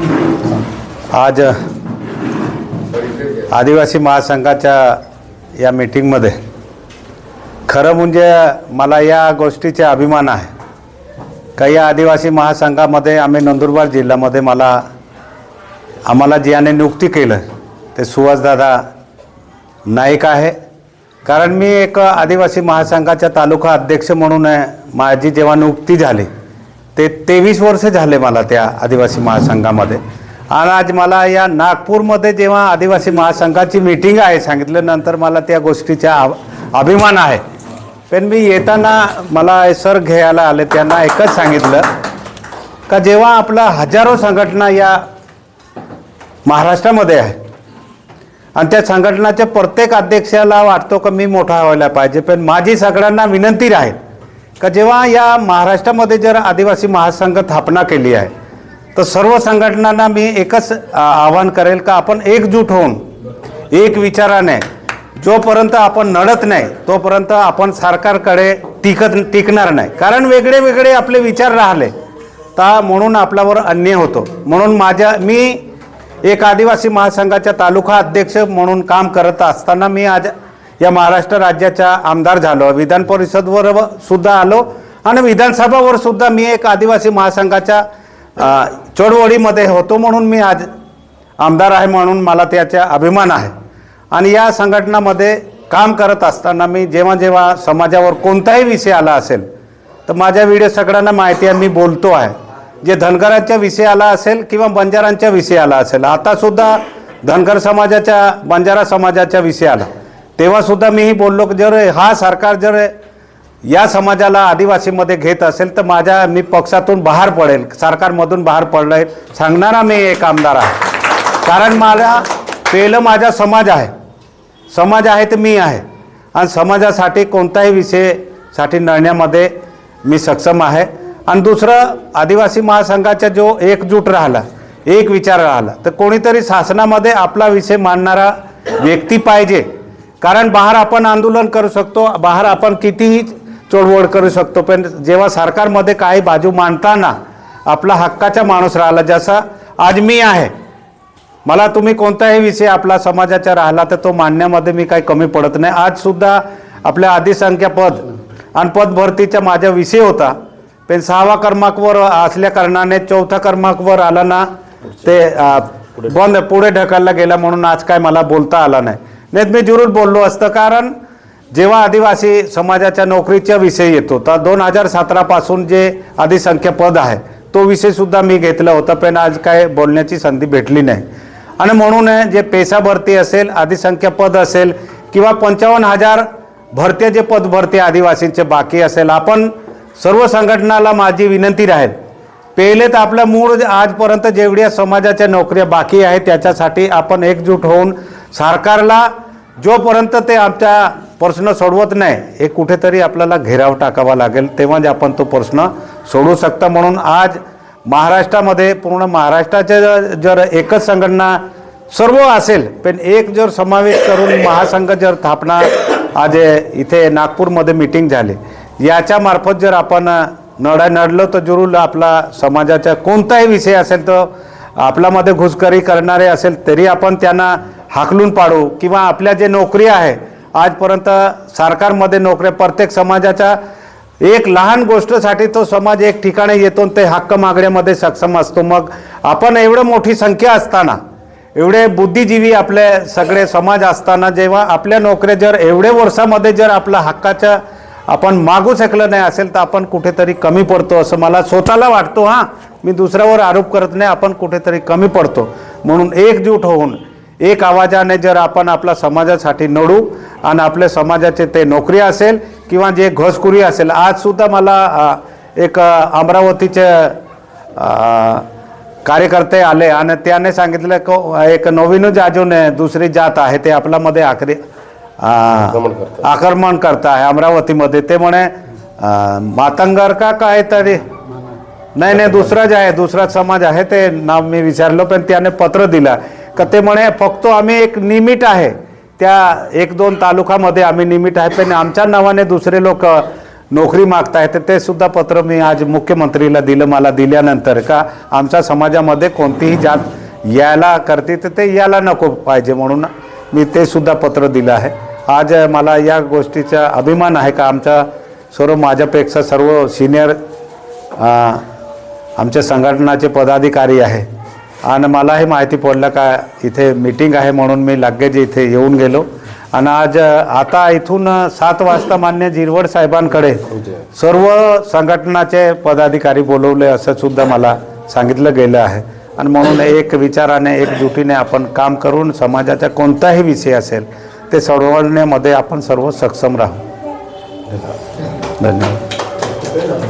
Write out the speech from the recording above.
आज आदिवासी महासंघाच्या या मीटिंगमध्ये खरं म्हणजे मला या गोष्टीचा अभिमान आहे. का या आदिवासी महासंघामध्ये आम्ही नंदुरबार जिल्ह्यामध्ये मला आम्हाला ज्याने नियुक्ती केलं ते सुहासदादा नाईक आहे. कारण मी एक आदिवासी महासंघाच्या तालुका अध्यक्ष म्हणून माझी जेव्हा नियुक्ती झाली ते तेवीस वर्ष झाले मला त्या आदिवासी महासंघामध्ये. आणि आज मला या नागपूरमध्ये जेव्हा आदिवासी महासंघाची मीटिंग आहे सांगितल्यानंतर मला त्या गोष्टीचा आ अभिमान आहे. पण मी येताना मला सर घ्यायला आले त्यांना एकच सांगितलं का जेव्हा आपला हजारो संघटना या महाराष्ट्रामध्ये आहे आणि त्या संघटनाच्या प्रत्येक अध्यक्षाला वाटतो का मी मोठा व्हायला पाहिजे पण माझी सगळ्यांना विनंती राहील का जेव्हा या महाराष्ट्रामध्ये जर आदिवासी महासंघ स्थापना केली आहे तर सर्व संघटनांना मी एकच आवाहन करेल का आपण एकजूट होऊन एक विचाराने जोपर्यंत आपण नडत नाही तोपर्यंत आपण सरकारकडे टिकत टिकणार नाही. कारण वेगळे वेगळे आपले विचार राहिले तर म्हणून आपल्यावर अन्याय होतो. म्हणून माझ्या मी एक आदिवासी महासंघाच्या तालुका अध्यक्ष म्हणून काम करत असताना मी आज या महाराष्ट्र राज्याचा आमदार झालो. विधान परिषदवर सुद्धा आलो आणि विधानसभावर सुद्धा मी एक आदिवासी महासंघाच्या चळवळीमध्ये होतो म्हणून मी आज आमदार आहे म्हणून मला त्याचा अभिमान आहे. आणि या संघटनामध्ये काम करत असताना मी जेव्हा जेव्हा समाजावर कोणताही विषय आला असेल तर माझ्या व्हिडिओ सगळ्यांना माहिती आहे मी बोलतो आहे. जे धनगरांच्या विषय आला असेल किंवा बंजारांच्या विषय आला असेल आतासुद्धा धनगर समाजाच्या बंजारा समाजाच्या विषय आला. तेव्हा सुद्धा मीही बोललो की जर हा सरकार जर या समाजाला आदिवासीमध्ये घेत असेल तर माझ्या मी पक्षातून बाहेर पडेल सरकारमधून बाहेर पडले सांगणारा मी एक आमदार आहे. कारण मला पहिलं माझा समाज आहे. समाज आहे तर मी आहे. आणि समाजासाठी कोणताही विषयसाठी लढण्यामध्ये मी सक्षम आहे. आणि दुसरं आदिवासी महासंघाचा जो एकजूट राहिला एक विचार राहिला तर कोणीतरी शासनामध्ये आपला विषय मांडणारा व्यक्ती पाहिजे. कारण बाहेर आपण आंदोलन करू शकतो बाहेर आपण कितीही चळवळ करू शकतो पण जेव्हा सरकारमध्ये काही बाजू मांडताना आपला हक्काचा माणूस राहिला जसा आज मी आहे मला तुम्ही कोणताही विषय आपला समाजाचा राहिला तर तो मांडण्यामध्ये मी काही कमी पडत नाही. आजसुद्धा आपल्या आदिसंख्या पद आणि पद भरतीचा माझा विषय होता पण सहावा क्रमांकवर असल्या कारणाने चौथ्या क्रमांकवर आला ना ते बंद पुढे ढकलला गेला म्हणून आज काय मला बोलता आला नाही. नाही मी जरूर बोललो असतं. कारण जेव्हा आदिवासी समाजाच्या नोकरीच्या विषय येतो तर दोन हजार सतरापासून जे आदिसंख्या पद आहे तो विषयसुद्धा मी घेतला होता पण आज काय बोलण्याची संधी भेटली नाही. आणि म्हणून जे पेशा भरती असेल आदिसंख्या पद असेल किंवा पंचावन्न हजार भरत्या जे पद भरते आदिवासींचे बाकी असेल आपण सर्व संघटनाला माझी विनंती राहील. पहिले तर आपलं मूळ जे आजपर्यंत जेवढ्या समाजाच्या नोकऱ्या बाकी आहेत त्याच्यासाठी आपण एकजूट होऊन सरकारला जोपर्यंत ते आमच्या प्रश्न सोडवत नाही हे कुठेतरी आपल्याला घेराव टाकावा लागेल तेव्हाच आपण तो प्रश्न सोडवू शकता. म्हणून आज महाराष्ट्रामध्ये पूर्ण महाराष्ट्राच्या जर- एकच संघटना सर्व असेल पण एक जर समावेश करून महासंघ जर स्थापना आज इथे नागपूरमध्ये मीटिंग झाली याच्यामार्फत जर आपण नडा नडलो तर जरूर आपला समाजाचा कोणताही विषय असेल तर आपल्यामध्ये घुसखरी करणारे असेल तरी आपण त्यांना हाकलून पाडू किंवा आपल्या जे नोकरी आहे आजपर्यंत सरकारमध्ये नोकऱ्या प्रत्येक समाजाच्या एक लहान गोष्टसाठी तो समाज एक ठिकाणी येतो आणि ते हक्क मागण्यामध्ये सक्षम असतो. मग आपण एवढं मोठी संख्या असताना एवढे बुद्धिजीवी आपले सगळे समाज असताना जेव्हा आपल्या नोकऱ्या जर एवढे वर्षामध्ये जर आपलं हक्काच्या आपण मागू शकलं नाही असेल तर आपण कुठेतरी कमी पडतो असं मला स्वतःला वाटतो. हां मी दुसऱ्यावर आरोप करत नाही आपण कुठेतरी कमी पडतो. म्हणून एकजूट होऊन एक आवाजाने जर आपण आपल्या समाजासाठी नडू आणि आपल्या समाजाचे ते नोकरी असेल किंवा जे घोसखोरी असेल आजसुद्धा मला एक अमरावतीचे कार्यकर्ते आले आणि त्याने सांगितलं की एक नवीनच अजून दुसरी जात आहे ते आपल्यामध्ये आखरी अ, आक्रमण करत आहे. अमरावतीमध्ये. ते म्हणे मातंगर का काहीतरी? नाही नाही दुसराच आहे दुसरा समाज आहे ते नाव मी विचारलं पण त्याने पत्र दिलं. का ते म्हणे फक्त आम्ही एक निमिट आहे. त्या एक दोन तालुकामध्ये आम्ही निमिट आहे. पण आमच्या नावाने दुसरे लोक नोकरी मागताय तर ते सुद्धा पत्र मी आज मुख्यमंत्रीला दिलं मला दिल्यानंतर का आमच्या समाजामध्ये कोणतीही जात यायला करते तर ते यायला नको पाहिजे म्हणून मी ते सुद्धा पत्र दिलं आहे. आज मला या गोष्टीचा अभिमान आहे का आमच्या सर्व माझ्यापेक्षा सर्व सिनियर आमच्या संघटनाचे पदाधिकारी आहे. आणि मलाही माहिती पडलं का इथे मीटिंग आहे म्हणून मी लगेच इथे येऊन गेलो. आणि आज आता इथून सात वाजता मान्य जिरवड साहेबांकडे सर्व संघटनाचे पदाधिकारी बोलवले असं सुद्धा मला सांगितलं गेलं आहे. आणि म्हणून एक विचाराने एकजुटीने आपण काम करून समाजाचा कोणताही विषय असेल ते सोडवण्यामध्ये आपण सर्व सक्षम राहू. धन्यवाद.